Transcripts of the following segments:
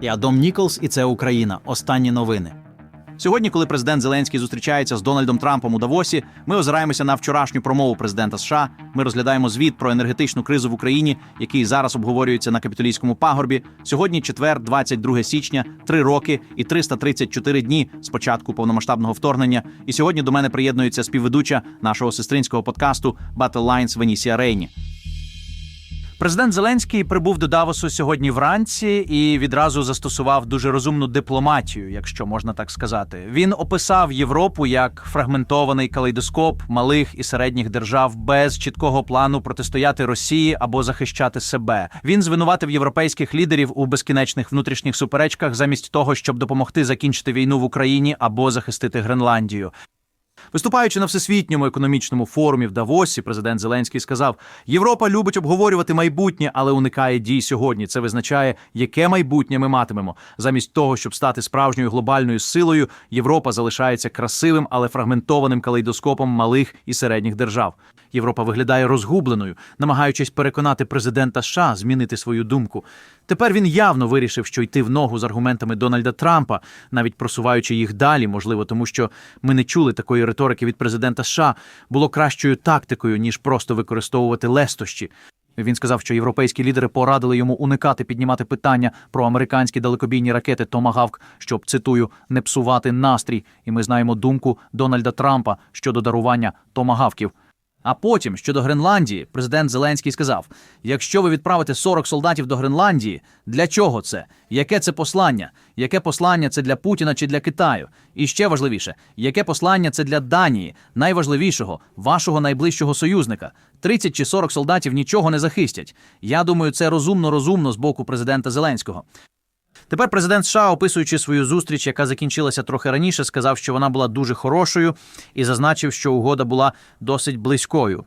Я Дом Ніколс, і це Україна. Останні новини. Сьогодні, коли президент Зеленський зустрічається з Дональдом Трампом у Давосі, ми озираємося на вчорашню промову президента США. Ми розглядаємо звіт про енергетичну кризу в Україні, який зараз обговорюється на капітолійському пагорбі. Сьогодні четвер, 22 січня, три роки і 334 дні з початку повномасштабного вторгнення. І сьогодні до мене приєднується співведуча нашого сестринського подкасту Battle Lines Венісія Рейні. Президент Зеленський прибув до Давосу сьогодні вранці і відразу застосував дуже розумну дипломатію, якщо можна так сказати. Він описав Європу як фрагментований калейдоскоп малих і середніх держав без чіткого плану протистояти Росії або захищати себе. Він звинуватив європейських лідерів у безкінечних внутрішніх суперечках, замість того, щоб допомогти закінчити війну в Україні або захистити Гренландію. Виступаючи на всесвітньому економічному форумі в Давосі, президент Зеленський сказав: Європа любить обговорювати майбутнє, але уникає дій сьогодні. Це визначає, яке майбутнє ми матимемо. Замість того, щоб стати справжньою глобальною силою, Європа залишається красивим, але фрагментованим калейдоскопом малих і середніх держав. Європа виглядає розгубленою, намагаючись переконати президента США змінити свою думку. Тепер він явно вирішив, що йти в ногу з аргументами Дональда Трампа, навіть просуваючи їх далі, можливо, тому що ми не чули такої риторики від президента США, було кращою тактикою ніж просто використовувати лестощі. Він сказав, що європейські лідери порадили йому уникати піднімати питання про американські далекобійні ракети Томагавк, щоб цитую не псувати настрій. І ми знаємо думку Дональда Трампа щодо дарування томагавків. А потім щодо Гренландії, президент Зеленський сказав: якщо ви відправите 40 солдатів до Гренландії, для чого це? Яке це послання? Яке послання це для Путіна чи для Китаю? І ще важливіше, яке послання це для Данії, найважливішого, вашого найближчого союзника? 30 чи 40 солдатів нічого не захистять. Я думаю, це розумно розумно з боку президента Зеленського. Тепер президент США, описуючи свою зустріч, яка закінчилася трохи раніше, сказав, що вона була дуже хорошою, і зазначив, що угода була досить близькою.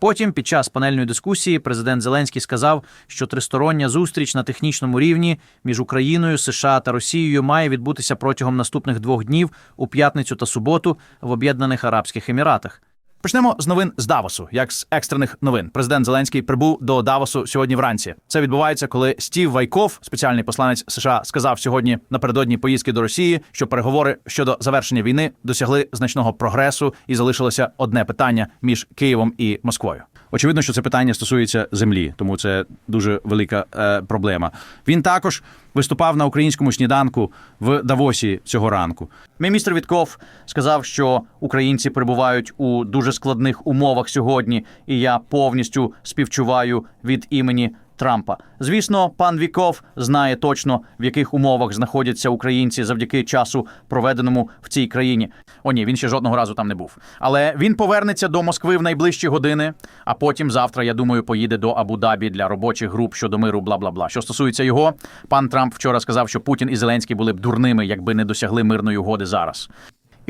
Потім, під час панельної дискусії, президент Зеленський сказав, що тристороння зустріч на технічному рівні між Україною, США та Росією має відбутися протягом наступних двох днів у п'ятницю та суботу в Об'єднаних Арабських Еміратах. Почнемо з новин з Давосу, як з екстрених новин. Президент Зеленський прибув до Давосу сьогодні вранці. Це відбувається, коли Стів Вайков, спеціальний посланець США, сказав сьогодні напередодні поїздки до Росії, що переговори щодо завершення війни досягли значного прогресу і залишилося одне питання між Києвом і Москвою. Очевидно, що це питання стосується землі, тому це дуже велика е, проблема. Він також виступав на українському сніданку в Давосі цього ранку. Міністр Вітков сказав, що українці перебувають у дуже складних умовах сьогодні, і я повністю співчуваю від імені. Трампа, звісно, пан Віков знає точно в яких умовах знаходяться українці завдяки часу, проведеному в цій країні. О, ні, він ще жодного разу там не був. Але він повернеться до Москви в найближчі години. А потім завтра, я думаю, поїде до Абу-Дабі для робочих груп щодо миру. Бла бла бла. Що стосується його, пан Трамп вчора сказав, що Путін і Зеленський були б дурними, якби не досягли мирної угоди зараз.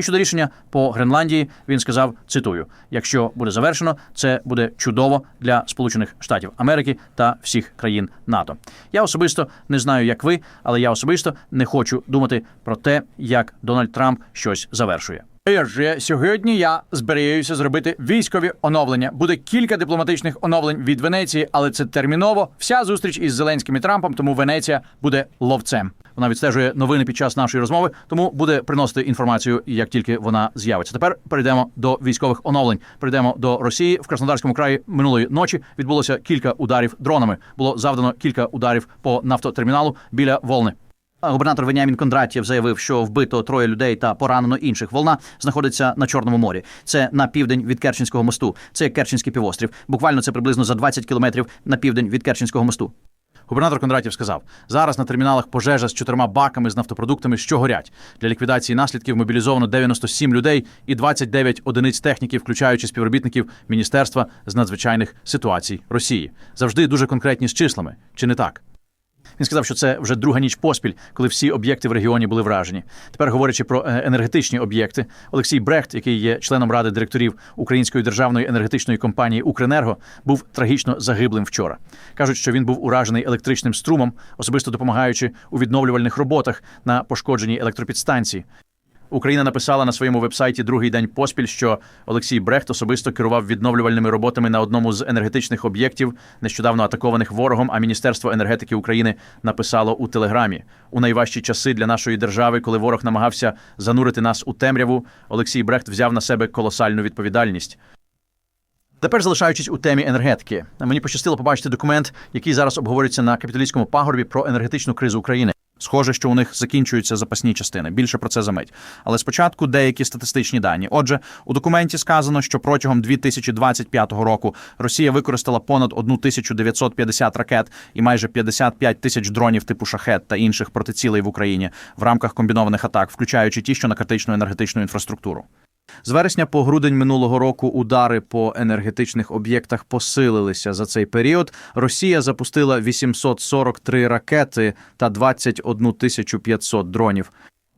І щодо рішення по Гренландії він сказав: цитую: якщо буде завершено, це буде чудово для Сполучених Штатів Америки та всіх країн НАТО. Я особисто не знаю, як ви, але я особисто не хочу думати про те, як Дональд Трамп щось завершує. Отже, сьогодні я збираюся зробити військові оновлення. Буде кілька дипломатичних оновлень від Венеції, але це терміново. Вся зустріч із Зеленським і Трампом, тому Венеція буде ловцем. Вона відстежує новини під час нашої розмови, тому буде приносити інформацію, як тільки вона з'явиться. Тепер перейдемо до військових оновлень. Перейдемо до Росії в Краснодарському краї минулої ночі. Відбулося кілька ударів дронами. Було завдано кілька ударів по нафтотерміналу біля Волни. Губернатор Веніамін Кондратєв заявив, що вбито троє людей та поранено інших. Волна знаходиться на Чорному морі. Це на південь від Керченського мосту. Це Керченський півострів. Буквально це приблизно за 20 кілометрів на південь від Керченського мосту. Губернатор Кондратів сказав: зараз на терміналах пожежа з чотирма баками з нафтопродуктами, що горять. Для ліквідації наслідків мобілізовано 97 людей і 29 одиниць техніки, включаючи співробітників Міністерства з надзвичайних ситуацій Росії. Завжди дуже конкретні з числами, чи не так? Він сказав, що це вже друга ніч поспіль, коли всі об'єкти в регіоні були вражені. Тепер говорячи про е, енергетичні об'єкти, Олексій Брехт, який є членом ради директорів Української державної енергетичної компанії Укренерго, був трагічно загиблим вчора. кажуть, що він був уражений електричним струмом, особисто допомагаючи у відновлювальних роботах на пошкодженій електропідстанції. Україна написала на своєму вебсайті другий день поспіль, що Олексій Брехт особисто керував відновлювальними роботами на одному з енергетичних об'єктів, нещодавно атакованих ворогом. А Міністерство енергетики України написало у телеграмі у найважчі часи для нашої держави, коли ворог намагався занурити нас у темряву. Олексій Брехт взяв на себе колосальну відповідальність. Тепер залишаючись у темі енергетики, мені пощастило побачити документ, який зараз обговорюється на капіталістському пагорбі про енергетичну кризу України. Схоже, що у них закінчуються запасні частини. Більше про це за мить. Але спочатку деякі статистичні дані. Отже, у документі сказано, що протягом 2025 року Росія використала понад 1950 ракет і майже 55 тисяч дронів типу шахет та інших протицілей в Україні в рамках комбінованих атак, включаючи ті, що на критичну енергетичну інфраструктуру. З вересня по грудень минулого року удари по енергетичних об'єктах посилилися за цей період. Росія запустила 843 ракети та 21 тисячу 500 дронів.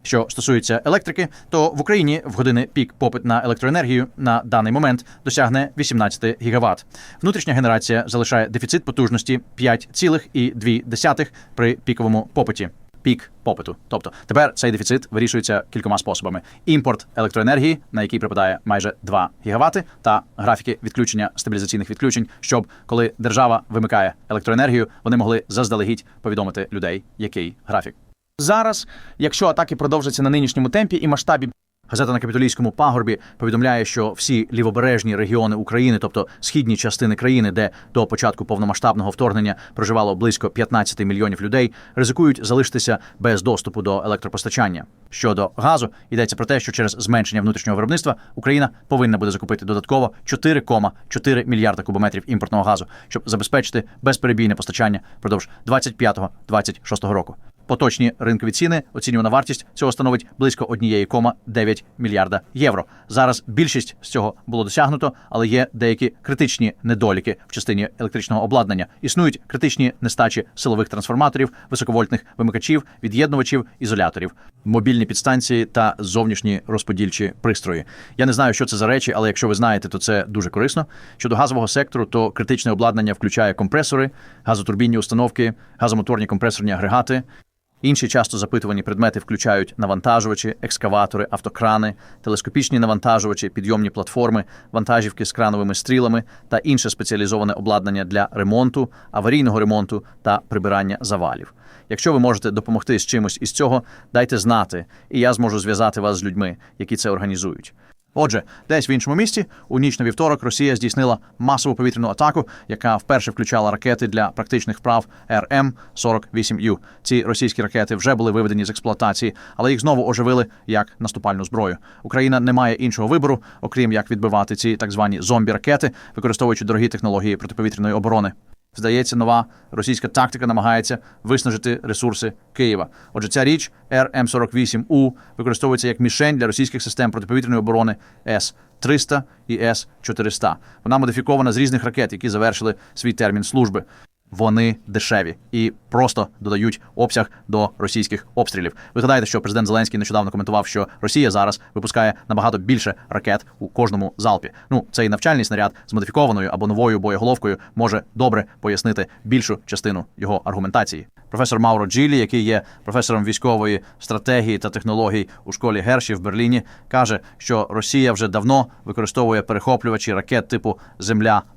Що стосується електрики, то в Україні в години пік попит на електроенергію на даний момент досягне 18 гігаватт. Внутрішня генерація залишає дефіцит потужності 5,2 при піковому попиті. Пік попиту. Тобто тепер цей дефіцит вирішується кількома способами: імпорт електроенергії, на який припадає майже 2 гігавати, та графіки відключення стабілізаційних відключень, щоб коли держава вимикає електроенергію, вони могли заздалегідь повідомити людей, який графік. Зараз, якщо атаки продовжаться на нинішньому темпі і масштабі. Газета на капітолійському пагорбі повідомляє, що всі лівобережні регіони України, тобто східні частини країни, де до початку повномасштабного вторгнення проживало близько 15 мільйонів людей, ризикують залишитися без доступу до електропостачання. Щодо газу, йдеться про те, що через зменшення внутрішнього виробництва Україна повинна буде закупити додатково 4,4 мільярда кубометрів імпортного газу, щоб забезпечити безперебійне постачання впродовж 25-26 року. Поточні ринкові ціни оцінювана вартість цього становить близько 1,9 мільярда євро. Зараз більшість з цього було досягнуто, але є деякі критичні недоліки в частині електричного обладнання. Існують критичні нестачі силових трансформаторів, високовольтних вимикачів, від'єднувачів, ізоляторів, мобільні підстанції та зовнішні розподільчі пристрої. Я не знаю, що це за речі, але якщо ви знаєте, то це дуже корисно. Щодо газового сектору, то критичне обладнання включає компресори, газотурбінні установки, газомоторні компресорні агрегати. Інші часто запитувані предмети включають навантажувачі, екскаватори, автокрани, телескопічні навантажувачі, підйомні платформи, вантажівки з крановими стрілами та інше спеціалізоване обладнання для ремонту, аварійного ремонту та прибирання завалів. Якщо ви можете допомогти з чимось із цього, дайте знати, і я зможу зв'язати вас з людьми, які це організують. Отже, десь в іншому місті у ніч на вівторок Росія здійснила масову повітряну атаку, яка вперше включала ракети для практичних вправ РМ 48 ю Ці російські ракети вже були виведені з експлуатації, але їх знову оживили як наступальну зброю. Україна не має іншого вибору, окрім як відбивати ці так звані зомбі-ракети, використовуючи дорогі технології протиповітряної оборони. Здається, нова російська тактика намагається виснажити ресурси Києва. Отже, ця річ РМ-48У використовується як мішень для російських систем протиповітряної оборони С-300 і С-400. Вона модифікована з різних ракет, які завершили свій термін служби. Вони дешеві і просто додають обсяг до російських обстрілів. Ви згадаєте, що президент Зеленський нещодавно коментував, що Росія зараз випускає набагато більше ракет у кожному залпі. Ну, цей навчальний снаряд з модифікованою або новою боєголовкою може добре пояснити більшу частину його аргументації. Професор Мауро Джилі, який є професором військової стратегії та технологій у школі Герші в Берліні, каже, що Росія вже давно використовує перехоплювачі ракет типу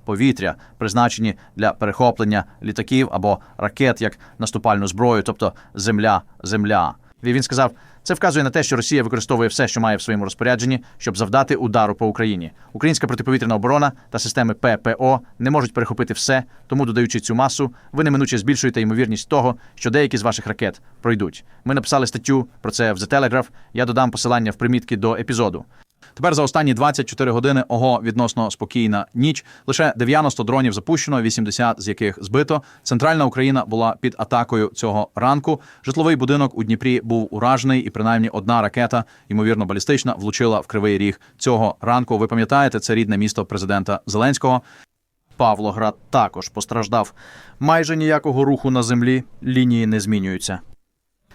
Земля-повітря, призначені для перехоплення літаків або ракет як наступальну зброю, тобто земля-земля. І Він сказав, це вказує на те, що Росія використовує все, що має в своєму розпорядженні, щоб завдати удару по Україні. Українська протиповітряна оборона та системи ППО не можуть перехопити все, тому, додаючи цю масу, ви неминуче збільшуєте ймовірність того, що деякі з ваших ракет пройдуть. Ми написали статтю про це в The Telegraph, Я додам посилання в примітки до епізоду. Тепер за останні 24 години ого відносно спокійна ніч. Лише 90 дронів запущено, 80 з яких збито. Центральна Україна була під атакою цього ранку. Житловий будинок у Дніпрі був уражений, і принаймні одна ракета, ймовірно, балістична, влучила в кривий ріг цього ранку. Ви пам'ятаєте, це рідне місто президента Зеленського. Павлоград також постраждав. Майже ніякого руху на землі лінії не змінюються.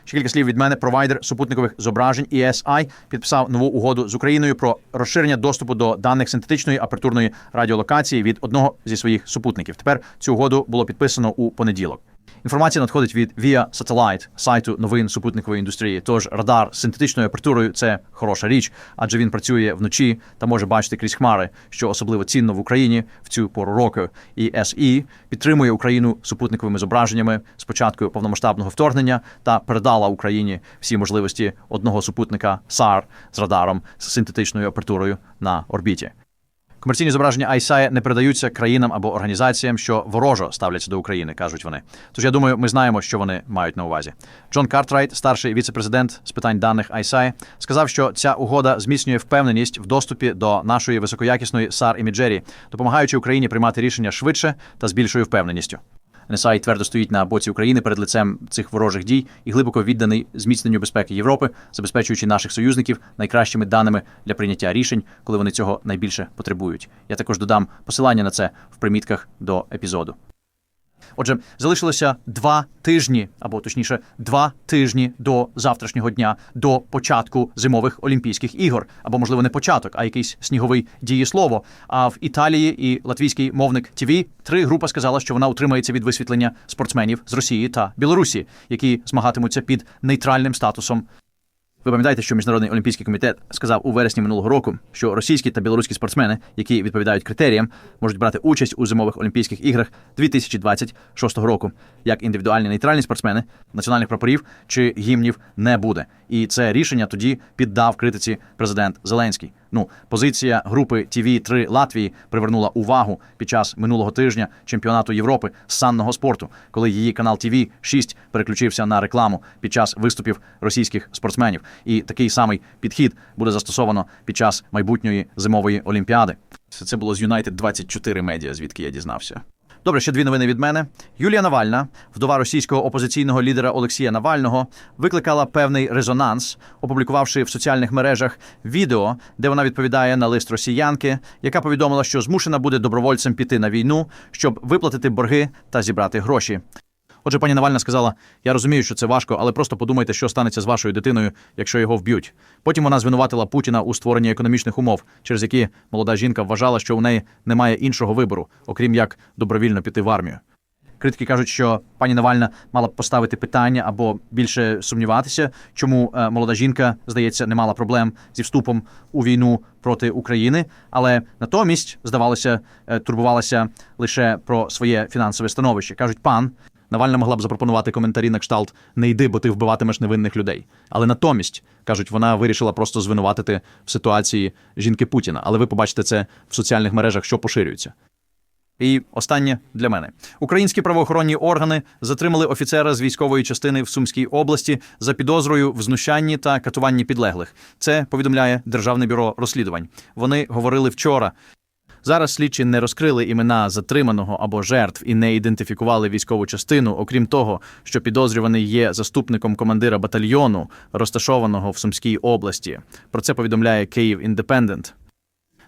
Ще кілька слів від мене. Провайдер супутникових зображень ESI підписав нову угоду з Україною про розширення доступу до даних синтетичної апертурної радіолокації від одного зі своїх супутників. Тепер цю угоду було підписано у понеділок. Інформація надходить від Via Satellite, сайту новин супутникової індустрії. Тож радар з синтетичною апертурою це хороша річ, адже він працює вночі та може бачити крізь хмари, що особливо цінно в Україні в цю пору року. І SE підтримує Україну супутниковими зображеннями з початку повномасштабного вторгнення та передала Україні всі можливості одного супутника SAR з радаром з синтетичною апертурою на орбіті. Комерційні зображення ISI не передаються країнам або організаціям, що ворожо ставляться до України, кажуть вони. Тож я думаю, ми знаємо, що вони мають на увазі. Джон Картрайт, старший віце-президент з питань даних ISI, сказав, що ця угода зміцнює впевненість в доступі до нашої високоякісної SAR Міджері, допомагаючи Україні приймати рішення швидше та з більшою впевненістю. NSI твердо стоїть на боці України перед лицем цих ворожих дій і глибоко відданий зміцненню безпеки Європи, забезпечуючи наших союзників найкращими даними для прийняття рішень, коли вони цього найбільше потребують. Я також додам посилання на це в примітках до епізоду. Отже, залишилося два тижні, або точніше, два тижні до завтрашнього дня, до початку зимових Олімпійських ігор, або, можливо, не початок, а якийсь сніговий дієслово. А в Італії і латвійський мовник ТВ три група сказала, що вона утримається від висвітлення спортсменів з Росії та Білорусі, які змагатимуться під нейтральним статусом ви пам'ятаєте, що міжнародний олімпійський комітет сказав у вересні минулого року, що російські та білоруські спортсмени, які відповідають критеріям, можуть брати участь у зимових олімпійських іграх 2026 року. Як індивідуальні нейтральні спортсмени, національних прапорів чи гімнів не буде. І це рішення тоді піддав критиці президент Зеленський. Ну, позиція групи tv 3 Латвії привернула увагу під час минулого тижня чемпіонату Європи з санного спорту, коли її канал tv 6 переключився на рекламу під час виступів російських спортсменів. І такий самий підхід буде застосовано під час майбутньої зимової олімпіади. Це було з United 24 медіа, звідки я дізнався. Добре, ще дві новини від мене. Юлія Навальна, вдова російського опозиційного лідера Олексія Навального, викликала певний резонанс, опублікувавши в соціальних мережах відео, де вона відповідає на лист росіянки, яка повідомила, що змушена буде добровольцем піти на війну, щоб виплатити борги та зібрати гроші. Отже, пані Навальна сказала: я розумію, що це важко, але просто подумайте, що станеться з вашою дитиною, якщо його вб'ють. Потім вона звинуватила Путіна у створенні економічних умов, через які молода жінка вважала, що у неї немає іншого вибору, окрім як добровільно піти в армію. Критики кажуть, що пані Навальна мала б поставити питання або більше сумніватися, чому е, молода жінка, здається, не мала проблем зі вступом у війну проти України, але натомість здавалося, е, турбувалася лише про своє фінансове становище. кажуть, пан Навальна могла б запропонувати коментарі на кшталт не йди, бо ти вбиватимеш невинних людей. Але натомість кажуть, вона вирішила просто звинуватити в ситуації жінки Путіна. Але ви побачите це в соціальних мережах, що поширюється. І останнє для мене українські правоохоронні органи затримали офіцера з військової частини в Сумській області за підозрою в знущанні та катуванні підлеглих. Це повідомляє Державне бюро розслідувань. Вони говорили вчора, Зараз слідчі не розкрили імена затриманого або жертв і не ідентифікували військову частину, окрім того, що підозрюваний є заступником командира батальйону, розташованого в Сумській області. Про це повідомляє Київ Індепендент.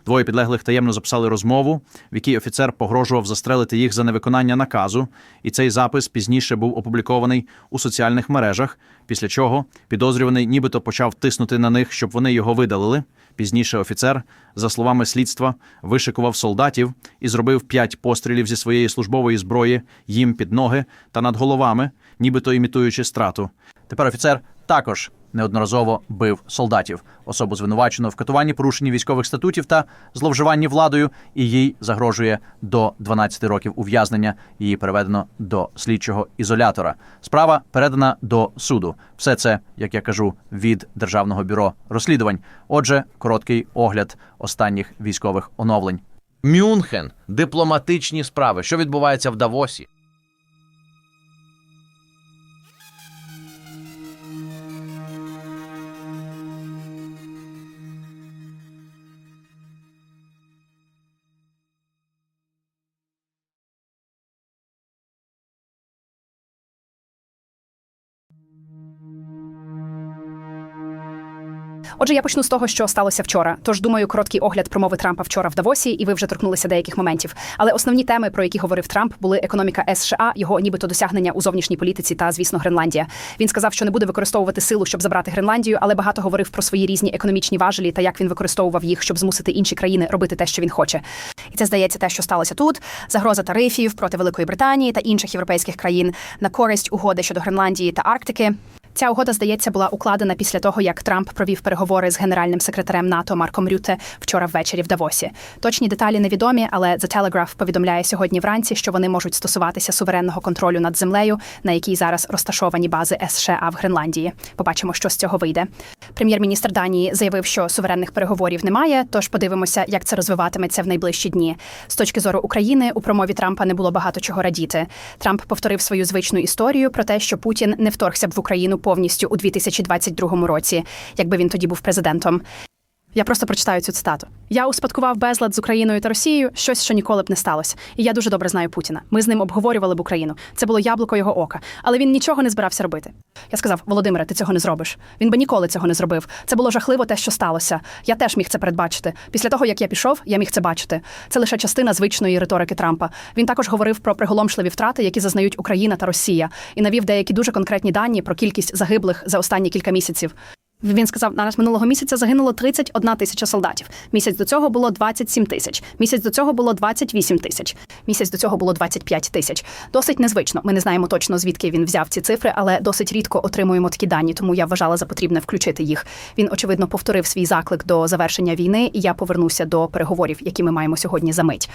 Двоє підлеглих таємно записали розмову, в якій офіцер погрожував застрелити їх за невиконання наказу, і цей запис пізніше був опублікований у соціальних мережах, після чого підозрюваний нібито почав тиснути на них, щоб вони його видалили. Пізніше офіцер, за словами слідства, вишикував солдатів і зробив п'ять пострілів зі своєї службової зброї їм під ноги та над головами, нібито імітуючи страту. Тепер офіцер також неодноразово бив солдатів. Особу звинувачено в катуванні порушенні військових статутів та зловживанні владою, і їй загрожує до 12 років ув'язнення. Її переведено до слідчого ізолятора. Справа передана до суду. Все це, як я кажу, від державного бюро розслідувань. Отже, короткий огляд останніх військових оновлень. Мюнхен, дипломатичні справи, що відбувається в Давосі. Отже, я почну з того, що сталося вчора. Тож думаю, короткий огляд промови Трампа вчора в Давосі, і ви вже торкнулися деяких моментів. Але основні теми, про які говорив Трамп, були економіка США, його нібито досягнення у зовнішній політиці та, звісно, Гренландія. Він сказав, що не буде використовувати силу, щоб забрати Гренландію, але багато говорив про свої різні економічні важелі та як він використовував їх, щоб змусити інші країни робити те, що він хоче. І це здається те, що сталося тут: загроза тарифів проти Великої Британії та інших європейських країн на користь угоди щодо Гренландії та Арктики. Ця угода, здається, була укладена після того, як Трамп провів переговори з генеральним секретарем НАТО Марком Рюте вчора ввечері в Давосі. Точні деталі невідомі, але The Telegraph повідомляє сьогодні вранці, що вони можуть стосуватися суверенного контролю над землею, на якій зараз розташовані бази США в Гренландії. Побачимо, що з цього вийде. Прем'єр-міністр Данії заявив, що суверенних переговорів немає. Тож подивимося, як це розвиватиметься в найближчі дні. З точки зору України у промові Трампа не було багато чого радіти. Трамп повторив свою звичну історію про те, що Путін не вторгся б в Україну повністю у 2022 році, якби він тоді був президентом. Я просто прочитаю цю цитату. Я успадкував безлад з Україною та Росією, щось, що ніколи б не сталося. І я дуже добре знаю Путіна. Ми з ним обговорювали б Україну. Це було яблуко його ока, але він нічого не збирався робити. Я сказав: Володимире, ти цього не зробиш. Він би ніколи цього не зробив. Це було жахливо те, що сталося. Я теж міг це передбачити. Після того, як я пішов, я міг це бачити. Це лише частина звичної риторики Трампа. Він також говорив про приголомшливі втрати, які зазнають Україна та Росія, і навів деякі дуже конкретні дані про кількість загиблих за останні кілька місяців. Він сказав, на нас минулого місяця загинуло 31 тисяча солдатів. Місяць до цього було 27 тисяч. Місяць до цього було 28 тисяч. Місяць до цього було 25 тисяч. Досить незвично. Ми не знаємо точно звідки він взяв ці цифри, але досить рідко отримуємо такі дані, тому я вважала за потрібне включити їх. Він очевидно повторив свій заклик до завершення війни, і я повернуся до переговорів, які ми маємо сьогодні за мить.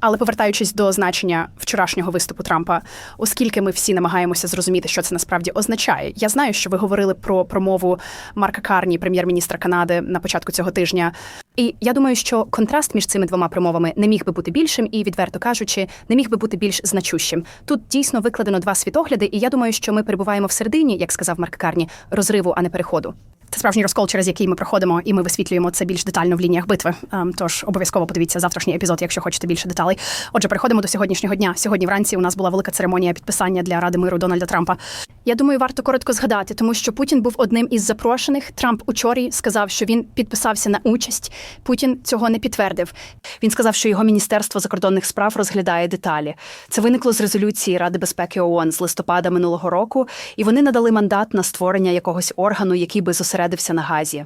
Але повертаючись до значення вчорашнього виступу Трампа, оскільки ми всі намагаємося зрозуміти, що це насправді означає. Я знаю, що ви говорили про промову Марка Карні, прем'єр-міністра Канади, на початку цього тижня. І я думаю, що контраст між цими двома промовами не міг би бути більшим і, відверто кажучи, не міг би бути більш значущим. Тут дійсно викладено два світогляди, і я думаю, що ми перебуваємо в середині, як сказав Марк Карні, розриву, а не переходу. Це справжній розкол, через який ми проходимо, і ми висвітлюємо це більш детально в лініях битви. Ем, Тож обов'язково подивіться завтрашній епізод, якщо хочете більше деталей. Отже, переходимо до сьогоднішнього дня. Сьогодні вранці у нас була велика церемонія підписання для Ради миру Дональда Трампа. Я думаю, варто коротко згадати, тому що Путін був одним із запрошених. Трамп учора сказав, що він підписався на участь. Путін цього не підтвердив. Він сказав, що його міністерство закордонних справ розглядає деталі. Це виникло з резолюції Ради безпеки ООН з листопада минулого року, і вони надали мандат на створення якогось органу, який би зосередився на газі.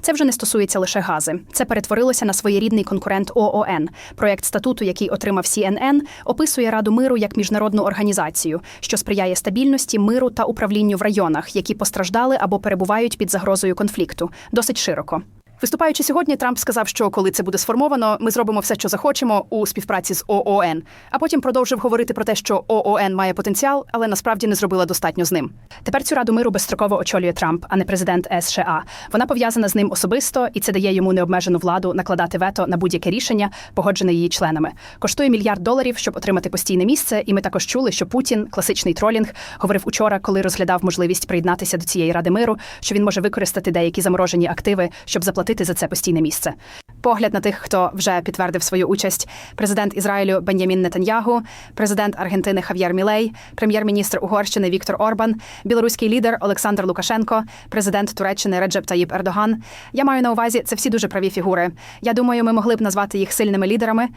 Це вже не стосується лише гази. Це перетворилося на своєрідний конкурент ООН. Проєкт статуту, який отримав CNN, описує Раду миру як міжнародну організацію, що сприяє стабільності, миру та управлінню в районах, які постраждали або перебувають під загрозою конфлікту, досить широко. Виступаючи сьогодні, Трамп сказав, що коли це буде сформовано, ми зробимо все, що захочемо у співпраці з ООН. А потім продовжив говорити про те, що ООН має потенціал, але насправді не зробила достатньо з ним. Тепер цю раду миру безстроково очолює Трамп, а не президент США. Вона пов'язана з ним особисто, і це дає йому необмежену владу накладати вето на будь-яке рішення, погоджене її членами. Коштує мільярд доларів, щоб отримати постійне місце. І ми також чули, що Путін, класичний тролінг, говорив учора, коли розглядав можливість приєднатися до цієї ради миру, що він може використати деякі заморожені активи, щоб заплатити за це постійне місце. Погляд на тих, хто вже підтвердив свою участь: президент Ізраїлю Бен'ямін Нетаньягу, президент Аргентини Хав'єр Мілей, прем'єр-міністр Угорщини Віктор Орбан, білоруський лідер Олександр Лукашенко, президент Туреччини Реджеп Таїп Ердоган. Я маю на увазі це всі дуже праві фігури. Я думаю, ми могли б назвати їх сильними лідерами.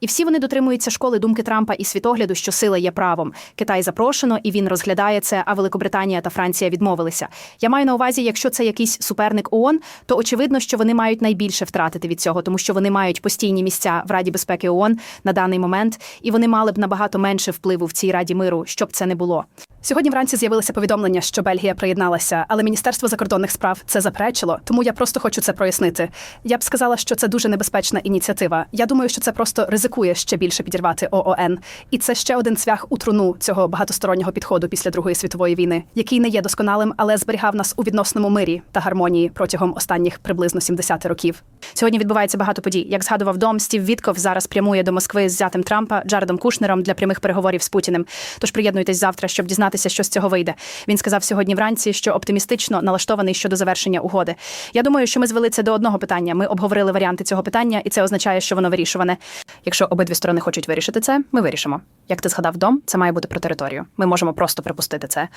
І всі вони дотримуються школи думки Трампа і світогляду, що сила є правом. Китай запрошено, і він розглядає це. А Великобританія та Франція відмовилися. Я маю на увазі, якщо це якийсь суперник ООН, то очевидно, що вони мають найбільше втратити від цього, тому що вони мають постійні місця в Раді безпеки ООН на даний момент, і вони мали б набагато менше впливу в цій раді миру, щоб це не було. Сьогодні вранці з'явилося повідомлення, що Бельгія приєдналася, але Міністерство закордонних справ це заперечило, тому я просто хочу це прояснити. Я б сказала, що це дуже небезпечна ініціатива. Я думаю, що це просто ризикує ще більше підірвати ООН. І це ще один цвях у труну цього багатостороннього підходу після Другої світової війни, який не є досконалим, але зберігав нас у відносному мирі та гармонії протягом останніх приблизно 70 років. Сьогодні відбувається багато подій. Як згадував дом, Стів Вітков зараз прямує до Москви з зятем Трампа Джаредом Кушнером для прямих переговорів з Путіним. Тож приєднуйтесь завтра, щоб дізнатися. Дізнатися, що з цього вийде. Він сказав сьогодні вранці, що оптимістично налаштований щодо завершення угоди. Я думаю, що ми звели це до одного питання. Ми обговорили варіанти цього питання, і це означає, що воно вирішуване. Якщо обидві сторони хочуть вирішити це, ми вирішимо. Як ти згадав дом, це має бути про територію. Ми можемо просто припустити це.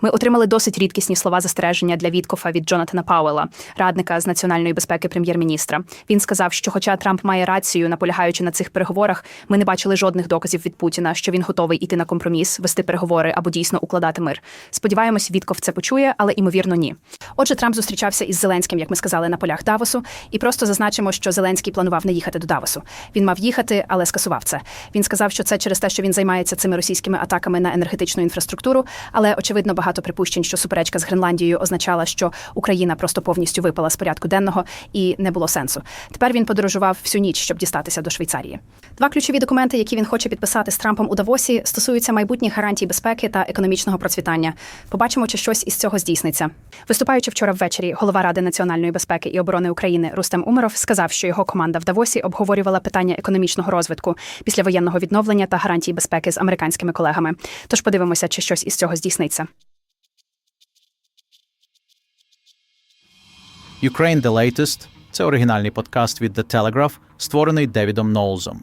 Ми отримали досить рідкісні слова застереження для Віткофа від Джонатана Пауела, радника з національної безпеки прем'єр-міністра. Він сказав, що, хоча Трамп має рацію, наполягаючи на цих переговорах, ми не бачили жодних доказів від Путіна, що він готовий іти на компроміс, вести переговори або дійсно укладати мир. Сподіваємось, Вітков це почує, але ймовірно, ні. Отже, Трамп зустрічався із Зеленським, як ми сказали, на полях Давосу, і просто зазначимо, що Зеленський планував не їхати до Давосу. Він мав їхати, але скасував це. Він сказав, що це через те, що він займається цими російськими атаками на енергетичну інфраструктуру. Але очевидно, багато припущень, що суперечка з Гренландією означала, що Україна просто повністю випала з порядку денного і не було сенсу. Тепер він подорожував всю ніч, щоб дістатися до Швейцарії. Два ключові документи, які він хоче підписати з Трампом у Давосі, стосуються майбутніх гарантій безпеки та економічного процвітання. Побачимо, чи щось із цього здійсниться. Виступаючи вчора ввечері, голова Ради національної безпеки і оборони України Рустем Умеров сказав, що його команда в Давосі обговорювала питання економічного розвитку післявоєнного відновлення та гарантій безпеки з американськими колегами. Тож подивимося, чи щось із цього здійсниться. Ukraine The Latest – це оригінальний подкаст від The Telegraph, створений Девідом Ноулзом.